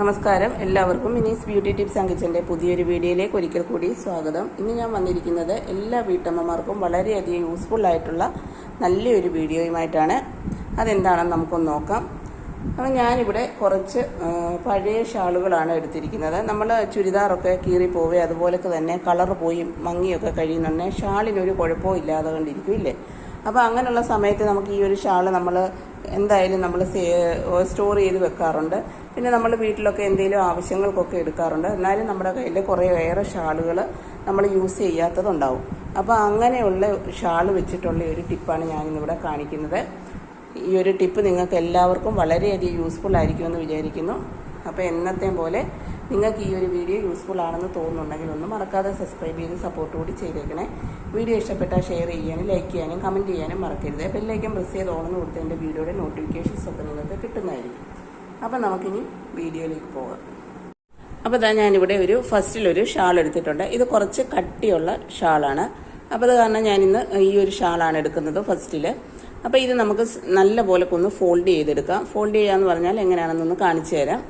നമസ്കാരം. എല്ലാവർക്കും മിനീസ് beauty tips അങ്കിച്ചന്റെ പുതിയൊരു വീഡിയോയിലേക്ക് ഒരിക്കൽ കൂടി സ്വാഗതം. ഇന്ന് ഞാൻ വന്നിരിക്കുന്നത് എല്ലാ വീട്ടമ്മമാർക്കും വളരെയധികം യൂസ്ഫുൾ ആയിട്ടുള്ള നല്ലൊരു വീഡിയോയുമായിട്ടാണ്. അതെന്താണെന്ന് നമുക്കൊന്ന് നോക്കാം. അപ്പം ഞാനിവിടെ കുറച്ച് പഴയ ഷാളുകളാണ് എടുത്തിരിക്കുന്നത്. നമ്മൾ ചുരിദാറൊക്കെ കീറിപ്പോവുകയും അതുപോലൊക്കെ തന്നെ കളർ പോയി മങ്ങിയൊക്കെ കഴിയുന്നുണ്ടെങ്കിൽ ഷാളിനൊരു കുഴപ്പവും ഇല്ലാതെ കണ്ടിരിക്കും ഇല്ലേ? അപ്പോൾ അങ്ങനെയുള്ള സമയത്ത് നമുക്ക് ഈ ഒരു ഷാൾ നമ്മൾ എന്തായാലും നമ്മൾ സ്റ്റോർ ചെയ്ത് വെക്കാറുണ്ട്. പിന്നെ നമ്മൾ വീട്ടിലൊക്കെ എന്തെങ്കിലും ആവശ്യങ്ങൾക്കൊക്കെ എടുക്കാറുണ്ട്. എന്നാലും നമ്മുടെ കയ്യിൽ കുറേ ഏറെ ഷാളുകൾ നമ്മൾ യൂസ് ചെയ്യാത്തതുണ്ടാവും. അപ്പോൾ അങ്ങനെയുള്ള ഷാൾ വെച്ചിട്ടുള്ള ഒരു ടിപ്പാണ് ഞാൻ ഞാനിന്നിവിടെ കാണിക്കുന്നത്. ഈ ഒരു ടിപ്പ് നിങ്ങൾക്ക് എല്ലാവർക്കും വളരെയധികം യൂസ്ഫുൾ ആയിരിക്കുമെന്ന് വിചാരിക്കുന്നു. അപ്പോൾ എന്നത്തെ പോലെ നിങ്ങൾക്ക് ഈ ഒരു വീഡിയോ യൂസ്ഫുൾ ആണെന്ന് തോന്നുന്നുണ്ടെങ്കിൽ ഒന്ന് മറക്കാതെ സബ്സ്ക്രൈബ് ചെയ്ത് സപ്പോർട്ട് കൂടി ചെയ്തേക്കണേ. വീഡിയോ ഇഷ്ടപ്പെട്ടാൽ ഷെയർ ചെയ്യാനും ലൈക്ക് ചെയ്യാനും കമന്റ് ചെയ്യാനും മറക്കരുത്. ബെല്ലൈക്കൻ പ്രസ് ചെയ്ത് ഓണെന്ന് കൊടുത്ത് എന്റെ വീഡിയോയുടെ നോട്ടിഫിക്കേഷൻസ് ഒക്കെ നിങ്ങൾക്ക് കിട്ടുന്നതായിരിക്കും. അപ്പോൾ നമുക്കിനി വീഡിയോയിലേക്ക് പോകാം. അപ്പോൾ ഇതാ ഞാനിവിടെ ഒരു ഫസ്റ്റിലൊരു ഷാൾ എടുത്തിട്ടുണ്ട്. ഇത് കുറച്ച് കട്ടിയുള്ള ഷാളാണ് അപ്പോൾ അത് കാരണം ഞാനിന്ന് ഈ ഒരു ഷാളാണ് എടുക്കുന്നത് ഫസ്റ്റിൽ അപ്പോൾ ഇത് നമുക്ക് നല്ല പോലെ ഒന്ന് ഫോൾഡ് ചെയ്തെടുക്കാം. ഫോൾഡ് ചെയ്യാന്ന് പറഞ്ഞാൽ എങ്ങനെയാണെന്നൊന്ന് കാണിച്ചു തരാം.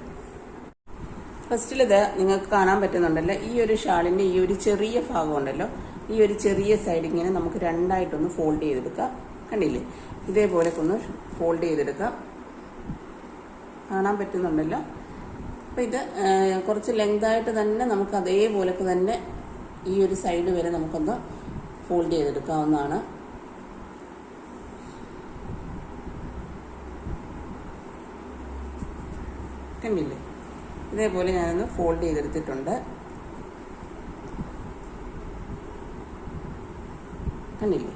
ഫസ്റ്റിൽ ഇത് നിങ്ങൾക്ക് കാണാൻ പറ്റുന്നുണ്ടല്ലോ. ഈ ഒരു ഷാളിന്റെ ഈ ഒരു ചെറിയ ഭാഗം ഉണ്ടല്ലോ. ഈ ഒരു ചെറിയ സൈഡ് ഇങ്ങനെ നമുക്ക് രണ്ടായിട്ടൊന്ന് ഫോൾഡ് ചെയ്തെടുക്കാം. കണ്ടില്ലേ? ഇതേപോലെ ഒന്ന് ഫോൾഡ് ചെയ്തെടുക്കാം. കാണാൻ പറ്റുന്നുണ്ടല്ലോ. അപ്പം ഇത് കുറച്ച് ലെങ്തായിട്ട് തന്നെ നമുക്ക് അതേപോലെ തന്നെ ഈ ഒരു സൈഡ് വരെ നമുക്കൊന്ന് ഫോൾഡ് ചെയ്തെടുക്കാവുന്നതാണ്. കണ്ടില്ലേ? ഇതേപോലെ ഞാനൊന്ന് ഫോൾഡ് ചെയ്തെടുത്തിട്ടുണ്ട്. കണ്ടില്ലേ?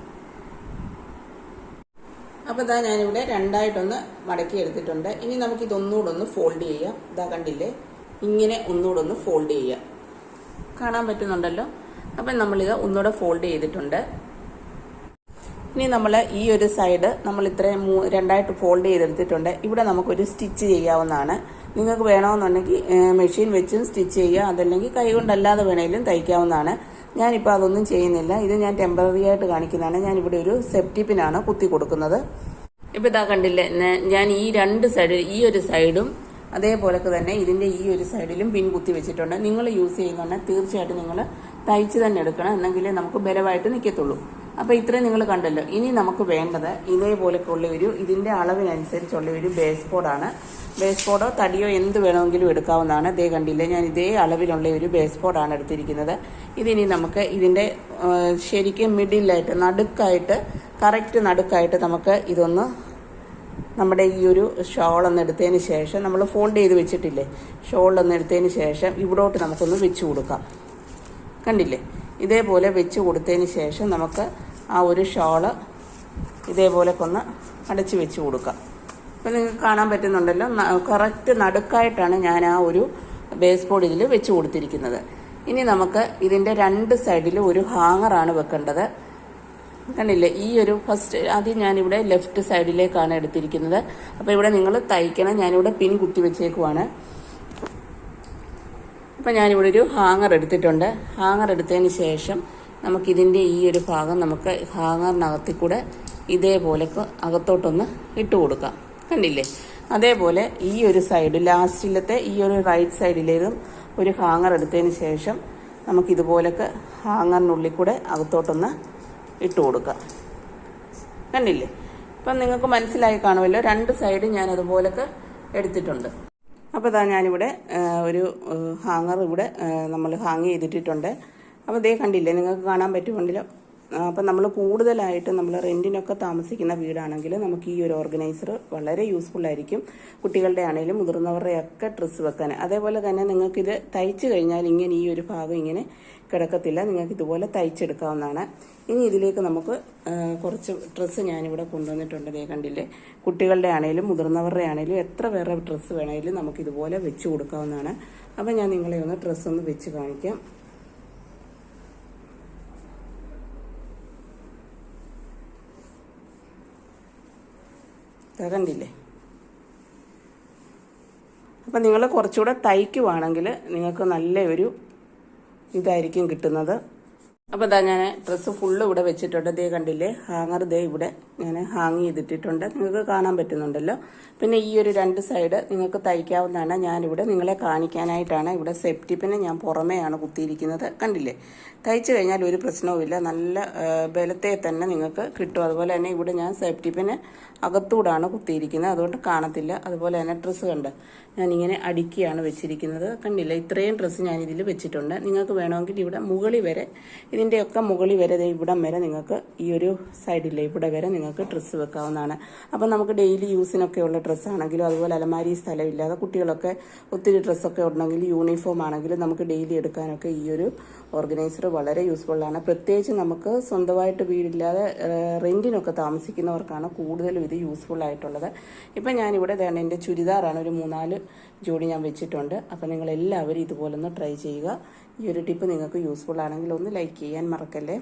അപ്പോൾ ഇതാ ഞാനിവിടെ രണ്ടായിട്ടൊന്ന് മടക്കി എടുത്തിട്ടുണ്ട് ഇനി നമുക്ക് ഇതൊന്നുകൂടെ ഒന്ന് ഫോൾഡ് ചെയ്യാം. ഇതാ കണ്ടില്ലേ? ഇങ്ങനെ ഒന്നുകൂടെ ഒന്ന് ഫോൾഡ് ചെയ്യാം. കാണാൻ പറ്റുന്നുണ്ടല്ലോ? അപ്പം നമ്മളിത് ഒന്നുകൂടെ ഫോൾഡ് ചെയ്തിട്ടുണ്ട്. ഇനി നമ്മൾ ഈ ഒരു സൈഡ് നമ്മൾ ഇത്രയും രണ്ടായിട്ട് ഫോൾഡ് ചെയ്തെടുത്തിട്ടുണ്ട്. ഇവിടെ നമുക്കൊരു സ്റ്റിച്ച് ചെയ്യാവുന്നതാണ്. നിങ്ങൾക്ക് വേണമെന്നുണ്ടെങ്കിൽ മെഷീൻ വെച്ചും സ്റ്റിച്ച് ചെയ്യുക. അതല്ലെങ്കിൽ കൈകൊണ്ടല്ലാതെ വേണമെങ്കിലും തയ്ക്കാവുന്നതാണ്. ഞാനിപ്പോൾ അതൊന്നും ചെയ്യുന്നില്ല. ഇത് ഞാൻ ടെമ്പററി ആയിട്ട് കാണിക്കുന്നതാണ്. ഞാനിവിടെ ഒരു സെപ്റ്റിപ്പിനാണ് കുത്തി കൊടുക്കുന്നത്. ഇപ്പോൾ ഇതാ കണ്ടില്ലേ ഞാൻ ഈ രണ്ട് സൈഡ് ഈ ഒരു സൈഡും അതേപോലൊക്കെ തന്നെ ഇതിന്റെ ഈ ഒരു സൈഡിലും പിൻ കുത്തി വെച്ചിട്ടുണ്ട്. നിങ്ങൾ യൂസ് ചെയ്യുന്നുണ്ടെങ്കിൽ തീർച്ചയായിട്ടും നിങ്ങൾ തയ്ച്ച് തന്നെ എടുക്കണം. എന്നെങ്കിലേ നമുക്ക് ബലമായിട്ട് നിൽക്കത്തുള്ളൂ അപ്പോൾ ഇത്രയും നിങ്ങൾ കണ്ടല്ലോ. ഇനി നമുക്ക് വേണ്ടത് ഇതേപോലൊക്കെ ഉള്ള ഒരു ഇതിന്റെ അളവിനനുസരിച്ചുള്ള ഒരു ബേസ് ബോർഡാണ് ബേസ് ബോർഡോ തടിയോ എന്ത് വേണമെങ്കിലും എടുക്കാവുന്നതാണ്. ഇതേ കണ്ടില്ലേ ഞാൻ ഇതേ അളവിലുള്ള ഒരു ബേസ് ബോർഡാണ് എടുത്തിരിക്കുന്നത്. ഇതിനി നമുക്ക് ഇതിന്റെ ശരിക്കും മിഡിലായിട്ട് നടുക്കായിട്ട് കറക്റ്റ് നടുക്കായിട്ട് നമുക്ക് ഇതൊന്ന് നമ്മുടെ ഈ ഒരു ഷോൾ ഒന്ന് എടുത്തതിന് ശേഷം നമ്മൾ ഫോൾഡ് ചെയ്ത് വെച്ചിട്ടില്ലേ? ഷോൾ ഒന്ന് എടുത്തതിന് ശേഷം ഇവിടോട്ട് നമുക്കൊന്ന് വെച്ച് കൊടുക്കാം. കണ്ടില്ലേ? ഇതേപോലെ വെച്ച് കൊടുത്തതിന് ശേഷം നമുക്ക് ആ ഒരു ഷോൾ ഇതേപോലെ ഒന്ന് അടച്ചു വെച്ച് കൊടുക്കുക അപ്പം നിങ്ങൾക്ക് കാണാൻ പറ്റുന്നുണ്ടല്ലോ കറക്റ്റ് നടുക്കായിട്ടാണ് ഞാൻ ആ ഒരു ബേസ് ബോർഡ് ഇതിൽ വെച്ച് കൊടുത്തിരിക്കുന്നത്. ഇനി നമുക്ക് ഇതിന്റെ രണ്ട് സൈഡിലും ഒരു ഹാങ്ങറാണ് വെക്കേണ്ടത്. കണ്ടില്ലേ ഈ ഒരു ഫസ്റ്റ് ആദ്യം ഞാനിവിടെ ലെഫ്റ്റ് സൈഡിലേക്കാണ് എടുത്തിരിക്കുന്നത്. അപ്പോൾ ഇവിടെ നിങ്ങൾ തയ്ക്കണം ഞാനിവിടെ പിൻ കുത്തി വെച്ചേക്കുവാണ്. അപ്പം ഞാനിവിടെ ഒരു ഹാങ്ങർ എടുത്തിട്ടുണ്ട്. ഹാങ്ങർ എടുത്തതിന് ശേഷം നമുക്കിതിന്റെ ഈ ഒരു ഭാഗം നമുക്ക് ഹാങ്ങറിനകത്തിൽ കൂടെ ഇതേപോലെ അകത്തോട്ടൊന്ന് ഇട്ട് കൊടുക്കാം. കണ്ടില്ലേ? അതേപോലെ ഈ ഒരു സൈഡ് ലാസ്റ്റിലത്തെ ഈ ഒരു റൈറ്റ് സൈഡിലേതും ഒരു ഹാങ്ങർ എടുത്തതിന് ശേഷം നമുക്കിതുപോലൊക്കെ ഹാങ്ങറിനുള്ളിൽ കൂടെ അകത്തോട്ടൊന്ന് ഇട്ട് കൊടുക്കാം. കണ്ടില്ലേ? ഇപ്പം നിങ്ങൾക്ക് മനസ്സിലായി കാണുമല്ലോ രണ്ട് സൈഡ് ഞാൻ അതുപോലൊക്കെ എടുത്തിട്ടുണ്ട്. അപ്പോൾ ഇതാ ഞാനിവിടെ ഒരു ഹാങ്ങർ ഇവിടെ നമ്മൾ ഹാങ് ചെയ്തിട്ടിട്ടുണ്ട്. അപ്പോൾ ദേ കണ്ടില്ലേ നിങ്ങൾക്ക് കാണാൻ പറ്റുമെങ്കിലോ അപ്പം നമ്മൾ കൂടുതലായിട്ട് നമ്മൾ റെന്റിനൊക്കെ താമസിക്കുന്ന വീടാണെങ്കിൽ നമുക്ക് ഈ ഒരു ഓർഗനൈസർ വളരെ യൂസ്ഫുൾ ആയിരിക്കും. കുട്ടികളുടെ ആണെങ്കിലും മുതിർന്നവരുടെ ഒക്കെ ഡ്രസ്സ് വെക്കാൻ അതേപോലെ തന്നെ നിങ്ങൾക്കിത് തയ്ച്ചു കഴിഞ്ഞാൽ ഇങ്ങനെ ഈ ഒരു ഭാഗം ഇങ്ങനെ കിടക്കത്തില്ല. നിങ്ങൾക്ക് ഇതുപോലെ തയ്ച്ചെടുക്കാവുന്നതാണ്. ഇനി ഇതിലേക്ക് നമുക്ക് കുറച്ച് ഡ്രസ്സ് ഞാനിവിടെ കൊണ്ടുവന്നിട്ടുണ്ട്. ദേ കണ്ടില്ലേ? കുട്ടികളുടെ ആണെങ്കിലും മുതിർന്നവരുടെ ആണെങ്കിലും എത്ര പേരുടെ ഡ്രസ്സ് വേണമെങ്കിലും നമുക്ക് ഇതുപോലെ വെച്ച് കൊടുക്കാവുന്നതാണ്. അപ്പം ഞാൻ നിങ്ങളെ ഒന്ന് ഡ്രസ്സ് ഒന്ന് വെച്ച് കാണിക്കാം. ദേ കണ്ടില്ലേ? അപ്പം നിങ്ങൾ കുറച്ചുകൂടെ തയ്ക്കുവാണെങ്കിൽ നിങ്ങൾക്ക് നല്ല ഒരു ഇതായിരിക്കും കിട്ടുന്നത്. അപ്പോൾ ഇതാ ഞാൻ ഡ്രസ്സ് ഫുള്ള് ഇവിടെ വെച്ചിട്ടുണ്ട്. ദേ കണ്ടില്ലേ? ഹാങ്ങർ ദേ ഇവിടെ ഞാൻ ഹാങ് ചെയ്തിട്ടിട്ടുണ്ട്. നിങ്ങൾക്ക് കാണാൻ പറ്റുന്നുണ്ടല്ലോ. പിന്നെ ഈ ഒരു രണ്ട് സൈഡ് നിങ്ങൾക്ക് തയ്ക്കാവുന്നതാണ്. ഞാനിവിടെ നിങ്ങളെ കാണിക്കാനായിട്ടാണ് ഇവിടെ സെപ്റ്റിപ്പിന് ഞാൻ പുറമേയാണ് കുത്തിയിരിക്കുന്നത്. കണ്ടില്ലേ? തയ്ച്ചു കഴിഞ്ഞാൽ ഒരു പ്രശ്നവുമില്ല. നല്ല ബലത്തെ തന്നെ നിങ്ങൾക്ക് കിട്ടും. അതുപോലെ തന്നെ ഇവിടെ ഞാൻ സെപ്റ്റിപ്പിന് അകത്തൂടാണ് കുത്തിയിരിക്കുന്നത്. അതുകൊണ്ട് കാണത്തില്ല. അതുപോലെ തന്നെ ഡ്രസ്സ് കണ്ട് ഞാനിങ്ങനെ അടുക്കിയാണ് വെച്ചിരിക്കുന്നത്. കണ്ടില്ല? ഇത്രയും ഡ്രസ്സ് ഞാനിതിൽ വെച്ചിട്ടുണ്ട്. നിങ്ങൾക്ക് വേണമെങ്കിൽ ഇവിടെ മുകളിൽ വരെ ഇതിന്റെയൊക്കെ മുകളിൽ വരെ ഇവിടം വരെ നിങ്ങൾക്ക് ഈ ഒരു സൈഡിലെ ഇവിടെ വരെ നിങ്ങൾക്ക് ഡ്രസ്സ് വെക്കാവുന്നതാണ്. അപ്പം നമുക്ക് ഡെയിലി യൂസിനൊക്കെ ഉള്ള ഡ്രസ്സാണെങ്കിലും അതുപോലെ അലമാരി സ്ഥലമില്ലാതെ കുട്ടികളൊക്കെ ഒത്തിരി ഡ്രസ്സൊക്കെ ഉണ്ടെങ്കിൽ യൂണിഫോം ആണെങ്കിലും നമുക്ക് ഡെയിലി എടുക്കാനൊക്കെ ഈ ഒരു ഓർഗനൈസർ വളരെ യൂസ്ഫുൾ ആണ്. പ്രത്യേകിച്ച് നമുക്ക് സ്വന്തമായിട്ട് വീടില്ലാതെ റെന്റിനൊക്കെ താമസിക്കുന്നവർക്കാണ് കൂടുതലും ഇത് യൂസ്ഫുൾ ആയിട്ടുള്ളത്. ഇപ്പം ഞാനിവിടെ തന്നെ എന്റെ ചുരിദാറാണ് ഒരു മൂന്നാൽ ജോഡി ഞാൻ വെച്ചിട്ടുണ്ട്. അപ്പം നിങ്ങളെല്ലാവരും ഇതുപോലെ ഒന്ന് ട്രൈ ചെയ്യുക. ഈ ഒരു ടിപ്പ് നിങ്ങൾക്ക് യൂസ്ഫുൾ ആണെങ്കിൽ ഒന്ന് ലൈക്ക് ചെയ്യാൻ മറക്കല്ലേ.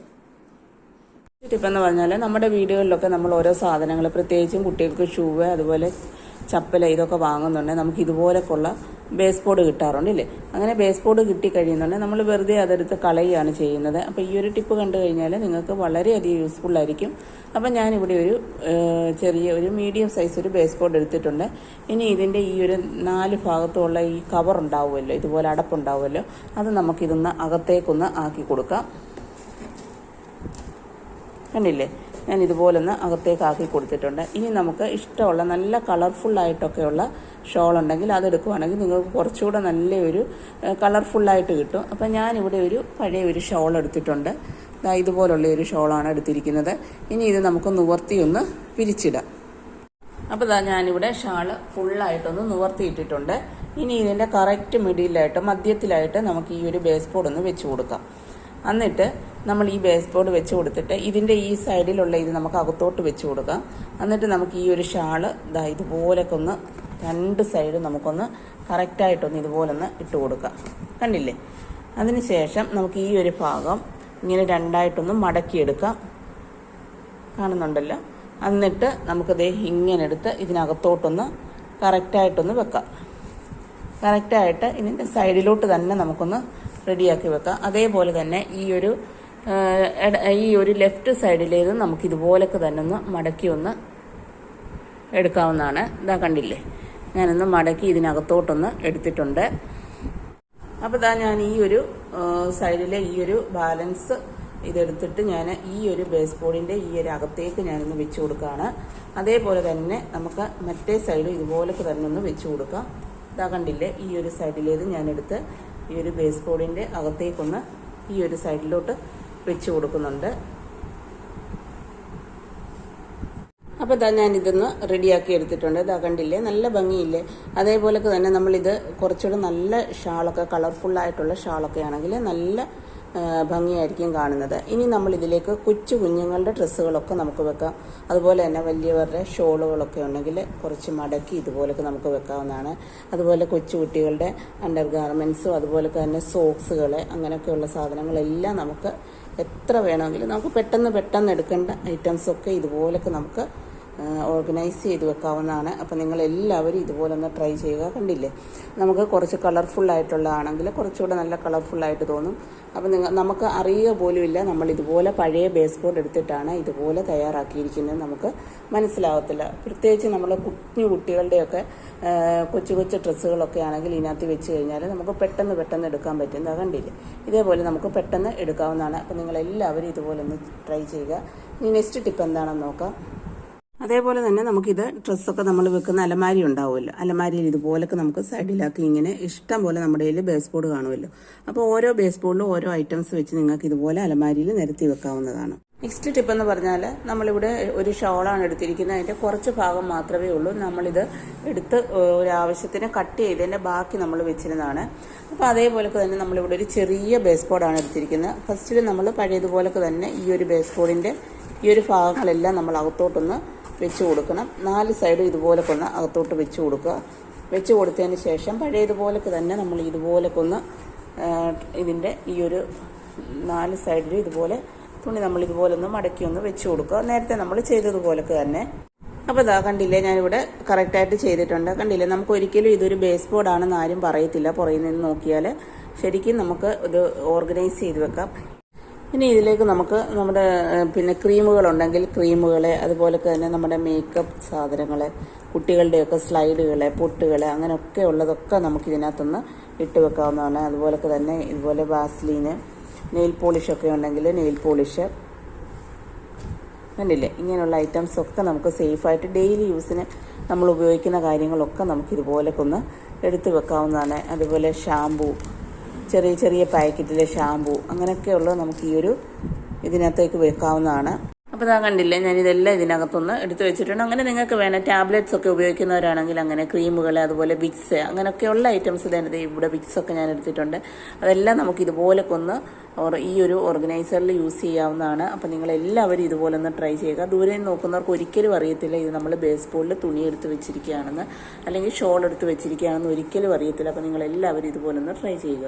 ടിപ്പെന്ന് പറഞ്ഞാൽ നമ്മുടെ വീടുകളിലൊക്കെ നമ്മൾ ഓരോ സാധനങ്ങൾ പ്രത്യേകിച്ചും കുട്ടികൾക്ക് ഷൂവ് അതുപോലെ ചപ്പല ഇതൊക്കെ വാങ്ങുന്നുണ്ടെങ്കിൽ നമുക്ക് ഇതുപോലൊക്കെയുള്ള ബേസ് ബോർഡ് കിട്ടാറുണ്ട് ഇല്ലേ? അങ്ങനെ ബേസ് ബോർഡ് കിട്ടിക്കഴിയുന്നുണ്ടെങ്കിൽ നമ്മൾ വെറുതെ അതെടുത്ത് കളയുകയാണ് ചെയ്യുന്നത്. അപ്പോൾ ഈ ഒരു ടിപ്പ് കണ്ടു കഴിഞ്ഞാൽ നിങ്ങൾക്ക് വളരെയധികം യൂസ്ഫുൾ ആയിരിക്കും. അപ്പം ഞാനിവിടെ ഒരു ചെറിയ ഒരു മീഡിയം സൈസ് ഒരു ബേസ് ബോർഡ് എടുത്തിട്ടുണ്ട്. ഇനി ഇതിന്റെ ഈ ഒരു നാല് ഭാഗത്തുള്ള ഈ കവർ ഉണ്ടാവുമല്ലോ ഇതുപോലെ അടപ്പുണ്ടാവുമല്ലോ അത് നമുക്കിതൊന്ന് അകത്തേക്കൊന്ന് ആക്കി കൊടുക്കാം. കണ്ടില്ലേ? ഞാൻ ഇതുപോലൊന്ന് അകത്തേക്ക് ആക്കി കൊടുത്തിട്ടുണ്ട്. ഇനി നമുക്ക് ഇഷ്ടമുള്ള നല്ല കളർഫുള്ളായിട്ടൊക്കെയുള്ള ഷോൾ ഉണ്ടെങ്കിൽ അതെടുക്കുവാണെങ്കിൽ നിങ്ങൾക്ക് കുറച്ചുകൂടെ നല്ലൊരു കളർഫുള്ളായിട്ട് കിട്ടും. അപ്പം ഞാനിവിടെ ഒരു പഴയ ഒരു ഷോൾ എടുത്തിട്ടുണ്ട്. ഇതുപോലുള്ള ഒരു ഷോളാണ് എടുത്തിരിക്കുന്നത്. ഇനി ഇത് നമുക്ക് നിവർത്തിയൊന്ന് പിരിച്ചിടാം. അപ്പോൾ ഇതാ ഞാനിവിടെ ഷാൾ ഫുള്ളായിട്ടൊന്ന് നിവർത്തിയിട്ടിട്ടുണ്ട്. ഇനി ഇതിന്റെ കറക്റ്റ് മിഡിലായിട്ട് മധ്യത്തിലായിട്ട് നമുക്ക് ഈ ഒരു ബേസ് ബോർഡ് ഒന്ന് വെച്ച് കൊടുക്കാം. എന്നിട്ട് നമ്മൾ ഈ ബേസ് ബോർഡ് വെച്ച് കൊടുത്തിട്ട് ഇതിന്റെ ഈ സൈഡിലുള്ള ഇത് നമുക്ക് അകത്തോട്ട് വെച്ച് കൊടുക്കാം. എന്നിട്ട് നമുക്ക് ഈ ഒരു ഷാൾ ഇതാ ഇതുപോലൊക്കെ ഒന്ന് രണ്ട് സൈഡും നമുക്കൊന്ന് കറക്റ്റായിട്ടൊന്ന് ഇതുപോലൊന്ന് ഇട്ട് കൊടുക്കാം. കണ്ടില്ലേ? അതിനുശേഷം നമുക്ക് ഈ ഒരു ഭാഗം ഇങ്ങനെ രണ്ടായിട്ടൊന്ന് മടക്കിയെടുക്കാം. കാണുന്നുണ്ടല്ലോ? എന്നിട്ട് നമുക്കത് ഇങ്ങനെ എടുത്ത് ഇതിനകത്തോട്ടൊന്ന് കറക്റ്റായിട്ടൊന്ന് വെക്കാം. കറക്റ്റായിട്ട് ഇതിന്റെ സൈഡിലോട്ട് തന്നെ നമുക്കൊന്ന് റെഡിയാക്കി വെക്കാം. അതേപോലെ തന്നെ ഈ ഒരു ഈ ഒരു ലെഫ്റ്റ് സൈഡിലേത് നമുക്ക് ഇതുപോലൊക്കെ തന്നെ ഒന്ന് മടക്കി ഒന്ന് എടുക്കാവുന്നതാണ്. ഇതാ കണ്ടില്ലേ? ഞാനൊന്ന് മടക്കി ഇതിനകത്തോട്ടൊന്ന് എടുത്തിട്ടുണ്ട്. അപ്പോൾ ഇതാ ഞാൻ ഈ ഒരു സൈഡിലെ ഈ ഒരു ബാലൻസ് ഇതെടുത്തിട്ട് ഞാൻ ഈ ഒരു ബേസ് ബോർഡിന്റെ ഈ ഒരു അകത്തേക്ക് ഞാനൊന്ന് വെച്ച് കൊടുക്കുകയാണ് അതേപോലെ തന്നെ നമുക്ക് മറ്റേ സൈഡ് ഇതുപോലൊക്കെ തന്നെ ഒന്ന് വെച്ച് കൊടുക്കാം. ഇതാ കണ്ടില്ലേ? ഈ ഒരു സൈഡിലേത് ഞാനെടുത്ത് ഈ ഒരു ബേസ് ബോർഡിന്റെ അകത്തേക്കൊന്ന് ഈ ഒരു സൈഡിലോട്ട് വെച്ച് കൊടുക്കുന്നുണ്ട്. അപ്പോൾ ഇതാ ഞാൻ ഇതൊന്ന് റെഡിയാക്കി എടുത്തിട്ടുണ്ട്. ഇതാ കണ്ടില്ലേ? നല്ല ഭംഗിയില്ലേ? അതേപോലൊക്കെ തന്നെ നമ്മളിത് കുറച്ചുകൂടെ നല്ല ഷാളൊക്കെ കളർഫുള്ളായിട്ടുള്ള ഷാളൊക്കെ ആണെങ്കിൽ നല്ല ഭംഗിയായിരിക്കും കാണുന്നത്. ഇനി നമ്മൾ ഇതിലേക്ക് കൊച്ചു കുഞ്ഞുങ്ങളുടെ ഡ്രസ്സുകളൊക്കെ നമുക്ക് വെക്കാം. അതുപോലെ തന്നെ വലിയവരുടെ ഷോളുകളൊക്കെ ഉണ്ടെങ്കിൽ കുറച്ച് മടക്കി ഇതുപോലൊക്കെ നമുക്ക് വെക്കാവുന്നതാണ്. അതുപോലെ കൊച്ചു കുട്ടികളുടെ അണ്ടർ ഗാർമെന്റ്സും അതുപോലെ തന്നെ സോക്സുകൾ അങ്ങനെയൊക്കെയുള്ള സാധനങ്ങളെല്ലാം നമുക്ക് എത്ര വേണമെങ്കിലും നമുക്ക് പെട്ടെന്ന് പെട്ടെന്ന് എടുക്കേണ്ട ഐറ്റംസൊക്കെ ഇതുപോലൊക്കെ നമുക്ക് ഓർഗനൈസ് ചെയ്ത് വെക്കാവുന്നതാണ്. അപ്പോൾ നിങ്ങൾ എല്ലാവരും ഇതുപോലെ ഒന്ന് ട്രൈ ചെയ്യുക. കണ്ടില്ലേ? നമുക്ക് കുറച്ച് കളർഫുള്ളായിട്ടുള്ളതാണെങ്കിൽ കുറച്ചുകൂടെ നല്ല കളർഫുള്ളായിട്ട് തോന്നും. അപ്പോൾ നിങ്ങൾ നമുക്ക് അറിയുക പോലുമില്ല നമ്മൾ ഇതുപോലെ പഴയ ബേസ് ബോർഡ് എടുത്തിട്ടാണ് ഇതുപോലെ തയ്യാറാക്കിയിരിക്കുന്നത്. നമുക്ക് മനസ്സിലാവത്തില്ല. പ്രത്യേകിച്ച് നമ്മൾ കുഞ്ഞു കുട്ടികളുടെയൊക്കെ കൊച്ചു കൊച്ചു ഡ്രസ്സുകളൊക്കെ ആണെങ്കിൽ ഇതിനകത്ത് വെച്ച് കഴിഞ്ഞാൽ നമുക്ക് പെട്ടെന്ന് പെട്ടെന്ന് എടുക്കാൻ പറ്റും. ഇതാ കണ്ടില്ലേ? ഇതേപോലെ നമുക്ക് പെട്ടെന്ന് എടുക്കാവുന്നതാണ്. അപ്പോൾ നിങ്ങളെല്ലാവരും ഇതുപോലെ ഒന്ന് ട്രൈ ചെയ്യുക. ഇനി നെക്സ്റ്റ് ടിപ്പ് എന്താണെന്ന് നോക്കാം. അതേപോലെ തന്നെ നമുക്കിത് ഡ്രസ്സൊക്കെ നമ്മൾ വെക്കുന്ന അലമാരി ഉണ്ടാവുമല്ലോ. അലമാരിയിൽ ഇതുപോലൊക്കെ നമുക്ക് സൈഡിലാക്കി ഇങ്ങനെ ഇഷ്ടം പോലെ നമ്മുടെ കയ്യിൽ ബേസ് ബോർഡ് കാണുമല്ലോ. അപ്പോൾ ഓരോ ബേസ് ബോർഡിലും ഓരോ ഐറ്റംസ് വെച്ച് നിങ്ങൾക്ക് ഇതുപോലെ അലമാരിയിൽ നിരത്തി വെക്കാവുന്നതാണ്. നെക്സ്റ്റ് ടിപ്പ് എന്ന് പറഞ്ഞാൽ നമ്മളിവിടെ ഒരു ഷോളാണ് എടുത്തിരിക്കുന്നത്. അതിന്റെ കുറച്ച് ഭാഗം മാത്രമേ ഉള്ളൂ. നമ്മളിത് എടുത്ത് ഒരു ആവശ്യത്തിന് കട്ട് ചെയ്തതിന്റെ ബാക്കി നമ്മൾ വെച്ചിരുന്നതാണ്. അപ്പോൾ അതേപോലൊക്കെ തന്നെ നമ്മളിവിടെ ഒരു ചെറിയ ബേസ് ബോർഡാണ് എടുത്തിരിക്കുന്നത്. ഫസ്റ്റിൽ നമ്മൾ പഴയതുപോലൊക്കെ തന്നെ ഈ ഒരു ബേസ് ബോർഡിന്റെ ഈ ഒരു ഭാഗങ്ങളെല്ലാം നമ്മൾ അകത്തോട്ടൊന്ന് വെച്ച് കൊടുക്കണം. നാല് സൈഡും ഇതുപോലെ കൊന്ന് അകത്തോട്ട് വെച്ച് കൊടുക്കുക. വെച്ച് കൊടുത്തതിന് ശേഷം പഴയതുപോലൊക്കെ തന്നെ നമ്മൾ ഇതുപോലെ കൊന്ന് ഇതിന്റെ ഈ ഒരു നാല് സൈഡിൽ ഇതുപോലെ തുണി നമ്മൾ ഇതുപോലെ ഒന്ന് മടക്കി ഒന്ന് വെച്ച് കൊടുക്കുക. നേരത്തെ നമ്മൾ ചെയ്തതുപോലൊക്കെ തന്നെ. അപ്പോൾ ഇതാ കണ്ടില്ലേ ഞാനിവിടെ കറക്റ്റായിട്ട് ചെയ്തിട്ടുണ്ട്. കണ്ടില്ലേ നമുക്ക് ഒരിക്കലും ഇതൊരു ബേസ് ബോർഡാണെന്ന് ആരും പറയത്തില്ല പുറകിൽ നിന്ന് നോക്കിയാൽ ശരിക്കും നമുക്ക് ഇത് ഓർഗനൈസ് ചെയ്ത് വെക്കാം. ഇനി ഇതിലേക്ക് നമുക്ക് നമ്മുടെ പിന്നെ ക്രീമുകളുണ്ടെങ്കിൽ ക്രീമുകൾ അതുപോലെ തന്നെ നമ്മുടെ മേക്കപ്പ് സാധനങ്ങൾ കുട്ടികളുടെയൊക്കെ സ്ലൈഡുകൾ പൊട്ടുകൾ അങ്ങനെയൊക്കെ ഉള്ളതൊക്കെ നമുക്ക് ഇതിനകത്തുനിന്ന് ഇട്ട് വെക്കാവുന്നതാണ്. അതുപോലൊക്കെ തന്നെ ഇതുപോലെ വാസ്ലീന് നെയിൽ പോളിഷൊക്കെ ഉണ്ടെങ്കിൽ നെയിൽ പോളിഷ് കണ്ടില്ലേ? ഇങ്ങനെയുള്ള ഐറ്റംസ് ഒക്കെ നമുക്ക് സേഫായിട്ട് ഡെയിലി യൂസിന് നമ്മൾ ഉപയോഗിക്കുന്ന കാര്യങ്ങളൊക്കെ നമുക്ക് ഇതുപോലൊക്കെ ഒന്ന് എടുത്ത് വെക്കാവുന്നതാണ്. അതുപോലെ ഷാമ്പു ചെറിയ ചെറിയ പാക്കറ്റിലെ ഷാമ്പു അങ്ങനെയൊക്കെയുള്ളത് നമുക്ക് ഈ ഒരു ഇതിനകത്തേക്ക് വെക്കാവുന്നതാണ്. അപ്പോൾ ഇതാ കണ്ടില്ലേ ഞാൻ ഇതെല്ലാം ഇതിനകത്തൊന്ന് എടുത്തു വെച്ചിട്ടുണ്ട്. അങ്ങനെ നിങ്ങൾക്ക് വേണം ടാബ്ലറ്റ്സ് ഒക്കെ ഉപയോഗിക്കുന്നവരാണെങ്കിൽ അങ്ങനെ ക്രീമുകൾ അതുപോലെ വിക്സ് അങ്ങനെയൊക്കെയുള്ള ഐറ്റംസ് തന്നെ ഇവിടെ വിക്സ് ഒക്കെ ഞാൻ എടുത്തിട്ടുണ്ട്. അതെല്ലാം നമുക്ക് ഇതുപോലൊക്കെ ഒന്ന് ഈ ഒരു ഓർഗനൈസറിൽ യൂസ് ചെയ്യാവുന്നതാണ്. അപ്പോൾ നിങ്ങൾ എല്ലാവരും ഇതുപോലെ ഒന്ന് ട്രൈ ചെയ്യുക. ദൂരെ നോക്കുന്നവർക്ക് ഒരിക്കലും അറിയത്തില്ല ഇത് നമ്മൾ ബേസ് ബോളിൽ തുണി എടുത്ത് വെച്ചിരിക്കുകയാണെന്ന് അല്ലെങ്കിൽ ഷോൾ എടുത്ത് വെച്ചിരിക്കുകയാണെന്ന് ഒരിക്കലും അറിയത്തില്ല. അപ്പോൾ നിങ്ങൾ എല്ലാവരും ഇതുപോലെ ഒന്ന് ട്രൈ ചെയ്യുക.